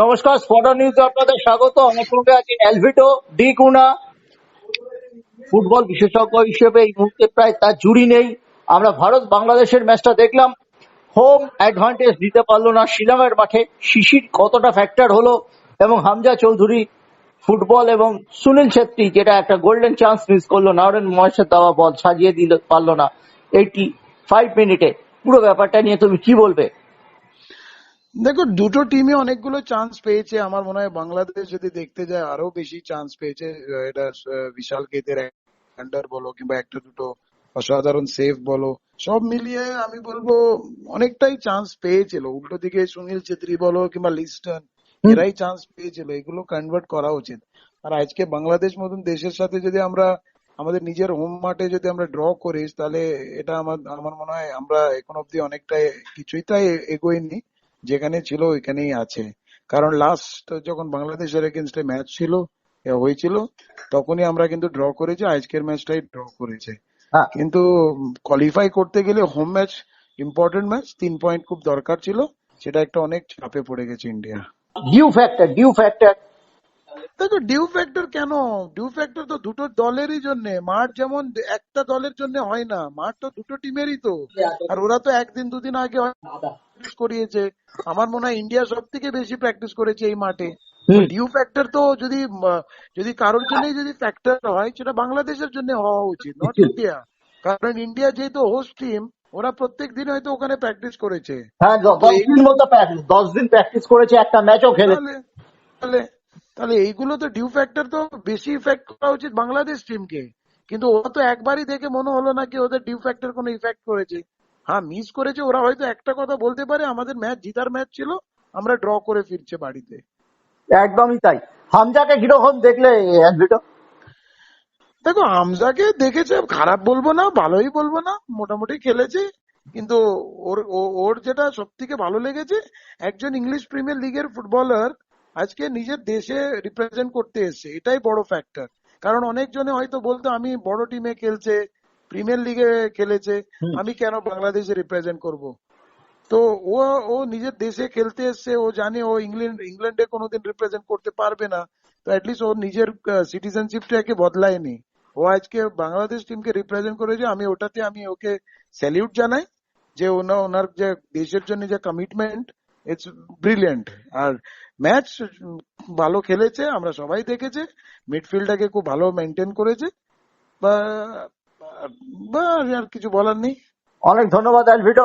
নমস্কার স্পটার নিউজে আপনাদের স্বাগত। আমার সঙ্গে আছে অ্যালভিটো ডি কুনা ফুটবল বিশেষজ্ঞ হিসেবে এই মুহূর্তে প্রায় তার জুড়ি নেই। আমরা ভারত বাংলাদেশের ম্যাচটা দেখলাম। হোম অ্যাডভান্টেজ দিতে পারল না শিলংয়ের মাঠে। শিশির কতটা ফ্যাক্টর হলো এবং হামজা চৌধুরী ফুটবল এবং সুনীল ছেত্রী, যেটা একটা গোল্ডেন চান্স মিস করল নাওরেন মহেশের দেওয়া বল সাজিয়ে দিতে পারল না। এইটি ফাইভ মিনিটে পুরো ব্যাপারটা নিয়ে তুমি কি বলবে? দেখো দুটো টিমই অনেকগুলো চান্স পেয়েছে। আমার মনে হয় বাংলাদেশ যদি দেখতে যায় আরও বেশি চান্স পেয়েছে এটা বিশাল কেদের আন্ডার বলো কিংবা একটা দুটো অসাধারণ সেফ বলো সব মিলিয়ে আমি বলব অনেকটাই চান্স পেয়েছিল। উল্টো দিকে সুনীল ছেত্রী বলো কিংবা লিস্টন এরাই চান্স পেয়েছিল। এগুলো কনভার্ট করা উচিত। আর আজকে বাংলাদেশ মতন দেশের সাথে যদি আমরা আমাদের নিজের হোম মাঠে যদি আমরা ড্র করি তাহলে এটা আমার আমার মনে হয় আমরা এখন অব্দি অনেকটাই কিছুই তাই এগোইনি যেখানে ছিল ওইখানেই আছে। কারণ লাস্ট যখন বাংলাদেশের এগেনস্টে ম্যাচ ছিল হয়েছিল তখনই আমরা কিন্তু ড্র করেছি আজকের ম্যাচটাই ড্র করেছে। হ্যাঁ। কিন্তু কোয়ালিফাই করতে গেলে হোম ম্যাচ ইম্পর্টেন্ট ম্যাচ তিন পয়েন্ট খুব দরকার ছিল সেটা একটা অনেক চাপে পড়ে গেছে India due factor due factor দেখো ডিউ ফ্যাক্টর কেন? ডিউ ফ্যাক্টর তো দুটো দলেরই জন্য। মাঠ যেমন একটা দলের জন্য হয় না মাঠ তো দুটো টিমেরই তো। আর ওরা তো একদিন দুদিন আগে প্র্যাকটিস করিয়েছে। আমার মনে হয় ইন্ডিয়া সব থেকে বেশি প্র্যাকটিস করেছে এই মাঠে। ডিউ ফ্যাক্টর তো যদি যদি কারোর জন্যই যদি ফ্যাক্টর হয় সেটা বাংলাদেশের জন্য হওয়া উচিত নট ইন্ডিয়া কারণ ইন্ডিয়া যেহেতু হোস্ট টিম ওরা প্রত্যেক দিন হয়তো ওখানে প্র্যাকটিস করেছে। হ্যাঁ দশ দিন মতো প্র্যাকটিস দশ দিন প্র্যাকটিস করেছে একটা ম্যাচও খেলেছে তাহলে তাহলে তাহলে এইগুলো তো ডিউ ফ্যাক্টর তো বেশি ইফেক্ট করা উচিত বাংলাদেশ টিমকে কিন্তু ওরা তো একবারই দেখে মনে হলো না কি ওদের ডিউ ফ্যাক্টর কোনো ইফেক্ট করেছে। হ্যাঁ মিস করেছে ওরা হয়তো একটা কথা বলতে পারে আমাদের ম্যাচ জিতার ম্যাচ ছিল আমরা ড্র করে ফিরছে বাড়িতে। একদমই তাই। হামজাকে কীরকম দেখলে দেখো হামজাকে দেখেছে খারাপ বলব না ভালোই বলব না মোটামুটি খেলেছে কিন্তু ওর ওর যেটা সব থেকে ভালো লেগেছে একজন ইংলিশ প্রিমিয়ার লিগের ফুটবলার আজকে নিজের দেশে রিপ্রেজেন্ট করতে এসেছে এটাই বড় ফ্যাক্টর কারণ অনেকজনে হয়তো বলতো আমি বড় টিমে খেলছে প্রিমিয়ার লিগে খেলেছে আমি কেন বাংলাদেশে রিপ্রেজেন্ট করব? তো ও ও নিজের দেশে খেলতে এসছে ও জানে ও ইংল্যান্ড ইংল্যান্ডে কোনোদিন রিপ্রেজেন্ট করতে পারবে না। তো অ্যাটলিস্ট ও নিজের সিটিজেনশিপটাকে বদলায়নি। ও আজকে বাংলাদেশ টিমকে রিপ্রেজেন্ট করেছে আমি ওটাতে আমি ওকে স্যালিউট জানাই যে ওনা ওনার যে দেশের জন্য যে কমিটমেন্ট ইটস ব্রিলিয়েন্ট আর ম্যাচ ভালো খেলেছে আমরা সবাই দেখেছে মিডফিল্ডটাকে খুব ভালো মেনটেন করেছে। বা বা আর কিছু বলার নেই। অনেক ধন্যবাদ অ্যালভিটো